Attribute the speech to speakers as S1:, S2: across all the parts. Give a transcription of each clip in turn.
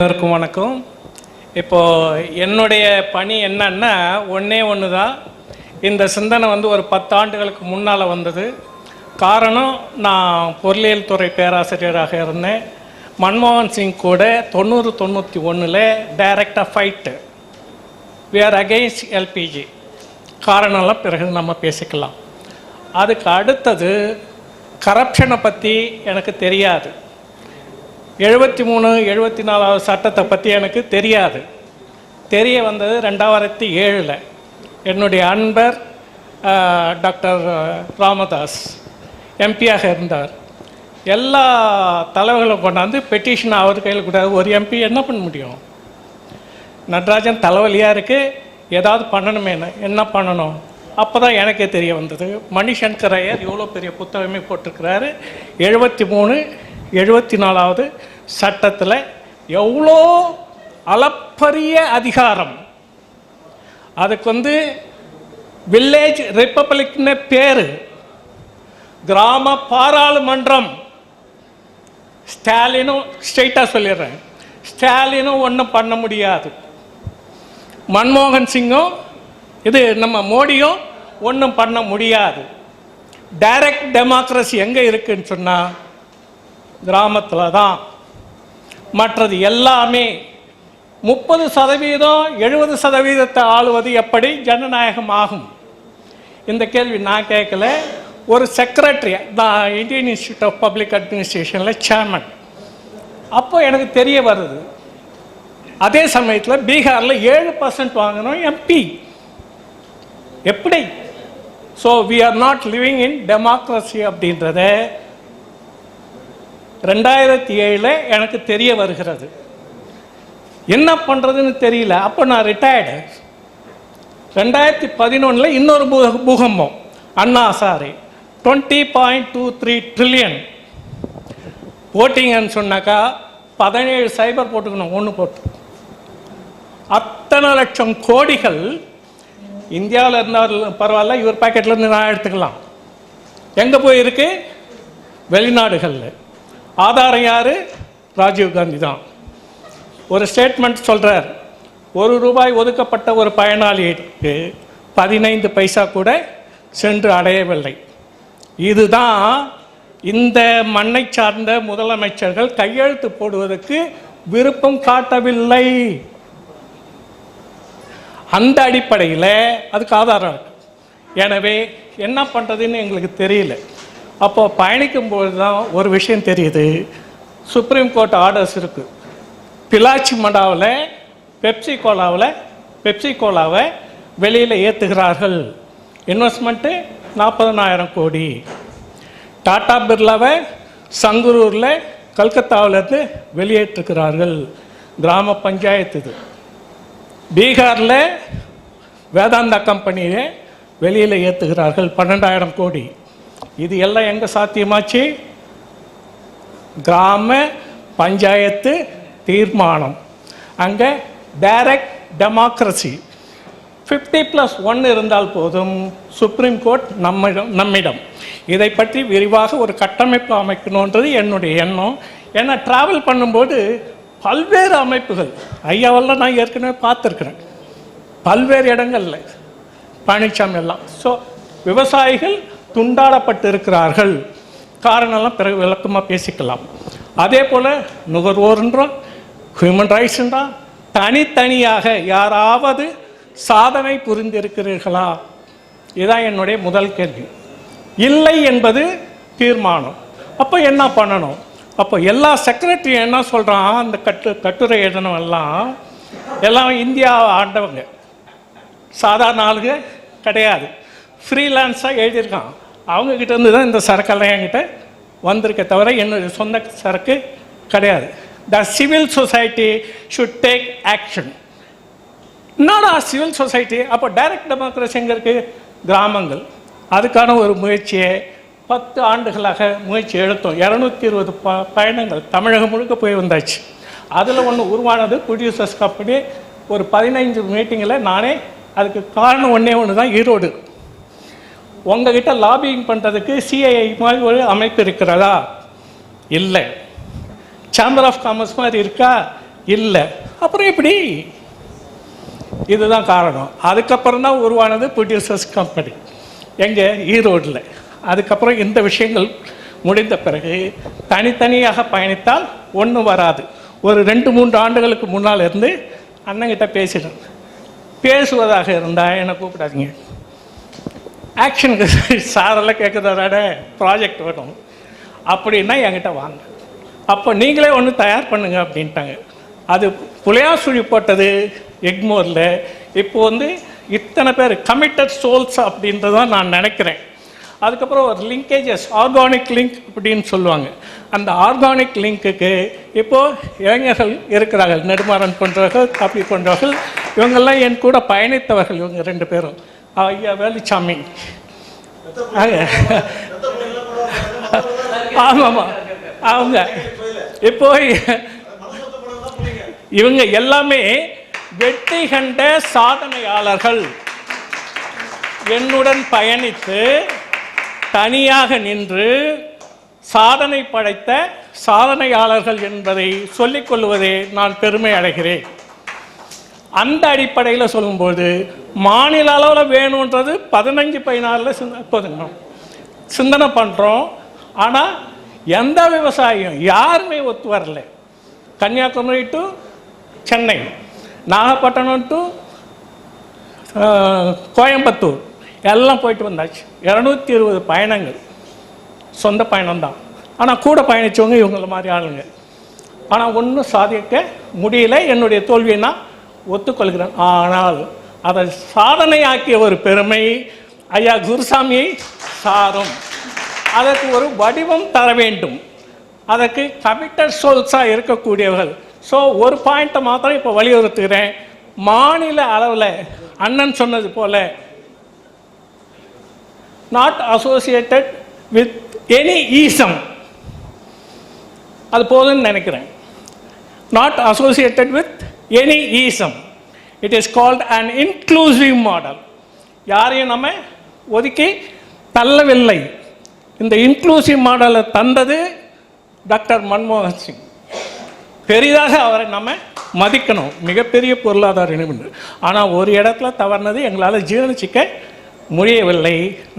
S1: அனைவருக்கும் வணக்கம். இப்போ என்னுடைய பணி என்னன்னா ஒன்றே ஒன்று தான் இந்த சிந்தனை வந்து ஒரு பத்து ஆண்டுகளுக்கு முன்னால் வந்தது. காரணம் நான் பொருளியல் துறை பேராசிரியராக இருந்தேன். மன்மோகன் சிங் கூட தொண்ணூறு தொண்ணூற்றி ஒன்றில் டைரக்டாக fight we are against LPG காரணம்லாம் பிறகு நம்ம பேசிக்கலாம். அதுக்கு அடுத்தது கரப்ஷனை பற்றி எனக்கு தெரியாது. எழுபத்தி மூணு எழுபத்தி நாலாவது சட்டத்தை பற்றி எனக்கு தெரியாது. தெரிய வந்தது ரெண்டாயிரத்தி ஏழில். என்னுடைய அன்பர் டாக்டர் ராமதாஸ் எம்பியாக இருந்தார். எல்லா தலைவர்களும் கொண்டாந்து பெட்டிஷன் அவர் கையில் கூடாது ஒரு எம்பி என்ன பண்ண முடியும்? நடராஜன் தலைவலியாக இருக்குது ஏதாவது பண்ணணுமே என்ன? பண்ணணும்? அப்போ தான் எனக்கே தெரிய வந்தது. மணிசங்கர் ஐயர் இவ்வளோ பெரிய புத்தகமே போட்டிருக்கிறாரு. எழுபத்தி மூணு எழுபத்தி நாலாவது சட்டத்தில் எவ்வளோ அளப்பரிய அதிகாரம். அதுக்கு வந்து வில்லேஜ் ரிப்பப்ளிக்னு பேர். கிராம பாராளுமன்றம். ஸ்டாலினும் ஸ்ட்ரைட்டாக சொல்லிடுறேன். ஸ்டாலினும் ஒன்றும் பண்ண முடியாது. மன்மோகன் சிங்கும் இது நம்ம மோடியும் ஒன்றும் பண்ண முடியாது. டைரக்ட் டெமோக்ரஸி எங்கே இருக்குன்னு சொன்னால் கிராமத்தில் தான் மற்றது எல்லாமே முப்பது சதவீதம் எழுபது சதவீதத்தை ஆளுவது எப்படி ஜனநாயகம் ஆகும்? இந்த கேள்வி நான் கேட்கல. ஒரு secretary the Indian Institute of public அட்மினிஸ்ட்ரேஷனில் chairman அப்போ எனக்கு தெரிய வருது அதே சமயத்தில் பீகாரில் ஏழு பர்சன்ட் வாங்கினோம் எம்பி எப்படி? So we are not living in democracy அப்படின்றத ரெண்டாயிரத்தி ஏழில் எனக்கு தெரிய வருகிறது. என்ன பண்ணுறதுன்னு தெரியல. அப்போ நான் ரிட்டையர்டு ரெண்டாயிரத்தி பதினொன்றில் இன்னொரு பூ பூகம்பம். அண்ணா sorry. Twenty point two three trillion போட்டிங்கன்னு சொன்னாக்கா பதினேழு சைபர் போட்டுக்கணும் ஒன்று போட்டு. அத்தனை லட்சம் கோடிகள் இந்தியாவில் இருந்தால் பரவாயில்ல இவர் பேக்கெட்லேருந்து நான் எடுத்துக்கலாம். எங்கே போயிருக்கு? வெளிநாடுகளில். ஆதாரம் யார்? ராஜீவ் காந்தி தான் ஒரு ஸ்டேட்மெண்ட் சொல்கிறார் ஒரு ரூபாய் ஒதுக்கப்பட்ட ஒரு பயனாளிக்கு பதினைந்து பைசா கூட சென்று அடையவில்லை. இதுதான் இந்த மண்ணை சார்ந்த முதலமைச்சர்கள் கையெழுத்து போடுவதற்கு விருப்பம் காட்டவில்லை. அந்த அடிப்படையில் அதுக்கு ஆதாரம் எனவே என்ன பண்ணுறதுன்னு எங்களுக்கு தெரியல. அப்போ பயணிக்கும்போது தான் ஒரு விஷயம் தெரியுது. சுப்ரீம் கோர்ட் ஆர்டர்ஸ் இருக்குது பிலாச்சி மண்டாவில் பெப்சி கோலாவில் பெப்சி கோலாவை வெளியில் ஏற்றுகிறார்கள் இன்வெஸ்ட்மெண்ட்டு நாற்பதனாயிரம் கோடி. டாடா பிர்லாவை சங்கரூரில் கல்கத்தாவிலேருந்து வெளியேற்றுகிறார்கள் கிராம பஞ்சாயத்து இது. பீகாரில் வேதாந்தா கம்பெனியை வெளியில் ஏற்றுகிறார்கள் பன்னெண்டாயிரம் கோடி. இது எல்லாம் எங்கே சாத்தியமாச்சு? கிராம பஞ்சாயத்து தீர்மானம். அங்கே direct democracy fifty plus one இருந்தால் போதும் சுப்ரீம் கோர்ட் நம்மிடம் நம்மிடம். இதை பற்றி விரிவாக ஒரு கட்டமைப்பு அமைக்கணுன்றது என்னுடைய எண்ணம். ஏன்னா ட்ராவல் பண்ணும்போது பல்வேறு அமைப்புகள். ஐயாவெல்லாம் நான் ஏற்கனவே பார்த்துருக்குறேன். பல்வேறு இடங்கள்ல பழனிசாமி எல்லாம். ஸோ விவசாயிகள் துண்டாடப்பட்டு இருக்கிறார்கள் காரணம்லாம் பிறகு விளக்கமாக பேசிக்கலாம். அதே போல் நுகர்வோர்ன்றோம் ஹியூமன் ரைட்ஸ்ன்றா தனித்தனியாக யாராவது சாதனை புரிந்திருக்கிறீர்களா? இதுதான் என்னுடைய முதல் கேள்வி. இல்லை என்பது தீர்மானம். அப்போ என்ன பண்ணணும்? அப்போ எல்லா செக்ரட்டரி என்ன சொல்கிறான் அந்த கட்டு கட்டுரை எழுதினவெல்லாம் எல்லாம் இந்தியாவை ஆண்டவங்க. சாதாரண ஆளுங்க கிடையாது. ஃப்ரீலான்ஸாக எழுதியிருக்கான். அவங்க இருந்து தான் இந்த சரக்கெல்லாம் என்கிட்ட வந்திருக்க தவிர என்னுடைய சொந்த சரக்கு கிடையாது. The civil society should take action என்னடா சிவில் சொசைட்டி அப்போ டைரக்ட் டெமோக்ரஸி எங்கே இருக்குது கிராமங்கள். அதுக்கான ஒரு முயற்சியை பத்து ஆண்டுகளாக முயற்சி எடுத்தோம். இரநூத்தி இருபது ப பயணங்கள் தமிழகம் முழுக்க போய் வந்தாச்சு. அதில் ஒன்று உருவானது ப்ரொடியூசர்ஸ் கம்பெனி ஒரு பதினைஞ்சு மீட்டிங்கில் நானே அதுக்கு காரணம் ஒன்றே ஒன்று தான் ஈரோடு. உங்ககிட்ட லாபியிங் பண்ணுறதுக்கு சிஐஐ மாதிரி ஒரு அமைப்பு இருக்கிறதா? இல்லை. சேம்பர் ஆஃப் காமர்ஸ் மாதிரி இருக்கா? இல்லை. அப்புறம் எப்படி? இதுதான் காரணம். அதுக்கப்புறம் தான் உருவானது ப்ரொடியூசர்ஸ் கம்பெனி எங்கே? ஈரோடில். அதுக்கப்புறம் இந்த விஷயங்கள் முடிந்த பிறகு தனித்தனியாக பயணித்தால் ஒன்றும் வராது. ஒரு ரெண்டு மூன்று ஆண்டுகளுக்கு முன்னால் இருந்து அண்ணங்கிட்ட பேசினேன். பேசுவதாக இருந்தால் என்னை கூப்பிடாதீங்க. ஆக்ஷனுக்கு சாரெல்லாம் கேட்குறதாட ப்ராஜெக்ட் வேணும் அப்படின்னா என்கிட்ட வாங்க. அப்போ நீங்களே ஒன்று தயார் பண்ணுங்க அப்படின்ட்டாங்க. அது புளியாசுழி போட்டது எக்மோரில். இப்போ வந்து இத்தனை பேர் கமிட்டட் சோல்ஸ் அப்படின்றதான் நான் நினைக்கிறேன். அதுக்கப்புறம் ஒரு லிங்கேஜஸ் ஆர்கானிக் லிங்க் அப்படின்னு சொல்லுவாங்க. அந்த ஆர்கானிக் லிங்க்குக்கு இப்போது இளைஞர்கள் இருக்கிறார்கள். நெடுமாறன் போன்றவர்கள் காப்பி போன்றவர்கள் இவங்கெல்லாம் என் கூட பயணித்தவர்கள் இவங்க ரெண்டு பேரும். ஐயா வேலுச்சாமி ஆமாம் அவங்க இப்போ இவங்க எல்லாமே வெற்றி கண்ட சாதனையாளர்கள். என்னுடன் பயணித்து தனியாக நின்று சாதனை படைத்த சாதனையாளர்கள் என்பதை சொல்லிக் கொள்வதே நான் பெருமை அடைகிறேன். அந்த அடிப்படையில் சொல்லும்போது மாநில அளவில் வேணுன்றது பதினஞ்சு பதினாறில் சிந்த போதுங்க. சிந்தனை பண்ணுறோம் ஆனால் எந்த விவசாயியும் யாருமே ஒத்து வரல. Kanniyakumari to Chennai Nagapattinam to Coimbatore. எல்லாம் போயிட்டு வந்தாச்சு. இரநூத்தி இருபது பயணங்கள். சொந்த பயணம்தான் ஆனால் கூட பயணித்தவங்க இவங்கள மாதிரி ஆளுங்க. ஆனால் ஒன்றும் சாதிக்க முடியல. என்னுடைய தோல்வின்னா ஒத்துக்கொள்கிறேன். ஆனால் அதை சாதனையாக்கிய ஒரு பெருமை ஐயா குருசாமியை சாரும். அதற்கு ஒரு வடிவம் தர வேண்டும். அதற்கு கமிட்டட் சோல்ஸாக இருக்கக்கூடியவர்கள். ஸோ ஒரு பாயிண்ட்டை மாத்திரம் இப்போ வலியுறுத்துகிறேன். மாநில அளவில் அண்ணன் சொன்னது போல not associated with any ism அது போதும்னு நினைக்கிறேன். Not associated with any ism it is called an inclusive model யாரையும் நம்ம ஒதுக்கி தள்ளவில்லை. இந்த இன்க்ளூசிவ் மாடலை தந்தது டாக்டர் மன்மோகன் சிங். பெரிதாக அவரை நம்ம மதிக்கணும். மிகப்பெரிய பொருளாதார நிபுணர் ஆனால் ஒரு இடத்துல தவறுனது எங்களால் ஜீரணிச்சிக்க முடியவில்லை.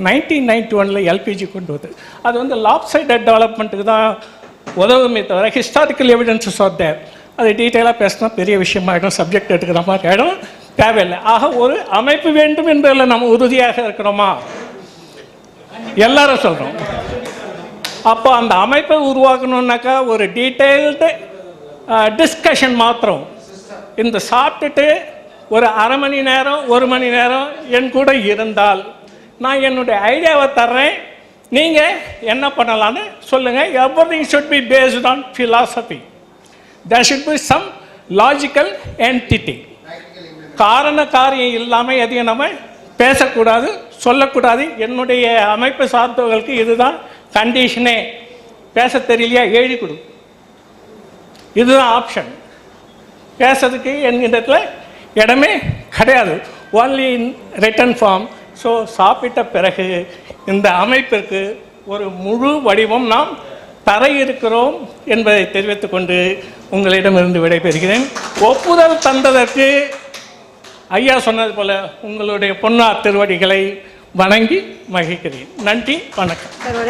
S1: நைன்டீன் நைன்டி ஒனில் எல்பிஜி கொண்டு வந்து அது வந்து லாப் சைடட் டெவலப்மெண்ட்டுக்கு தான் உதவுமே தவிர ஹிஸ்டாரிக்கல் எவிடன்சஸ் ஆர் தேர் அது டீட்டெயிலாக பேசினா பெரிய விஷயமாயிடும் சப்ஜெக்ட் எடுக்கிற மாதிரி ஆகிடும் தேவையில்லை. ஆக ஒரு அமைப்பு வேண்டும் என்பதில் நம்ம உறுதியாக இருக்கிறோமா? எல்லாரும் சொல்கிறோம் அப்போ அந்த அமைப்பை உருவாக்கணுன்னாக்கா ஒரு டீட்டெயில்டு டிஸ்கஷன் மாத்திரம். இந்த சாப்பிட்டுட்டு ஒரு அரை மணி நேரம் ஒரு மணி நேரம் என் கூட இருந்தால் நான் என்னுடைய ஐடியாவை தர்றேன். நீங்கள் என்ன பண்ணலான்னு சொல்லுங்கள் every should be based on philosophy there should be some logical entity. காரண காரியம் இல்லாமல் எதையும் நம்ம பேசக்கூடாது சொல்லக்கூடாது. என்னுடைய அமைப்பு சார்ந்தவர்களுக்கு இதுதான் கண்டிஷனே பேச தெரியலையா? எழுதி கொடு. இதுதான் ஆப்ஷன் பேசுறதுக்கு என்கிட்ட இடமே கிடையாது. Only in written form so சாப்பிட்ட பிறகு இந்த அமைப்பிற்கு ஒரு முழு வடிவம் நாம் தர இருக்கிறோம் என்பதை தெரிவித்துக்கொண்டு உங்களிடமிருந்து விடைபெறுகிறேன். ஒப்புதல் தந்ததற்கு ஐயா சொன்னது போல உங்களுடைய பொன்னார் திருவடிகளை வணங்கி மகிழ்கிறேன். நன்றி வணக்கம்.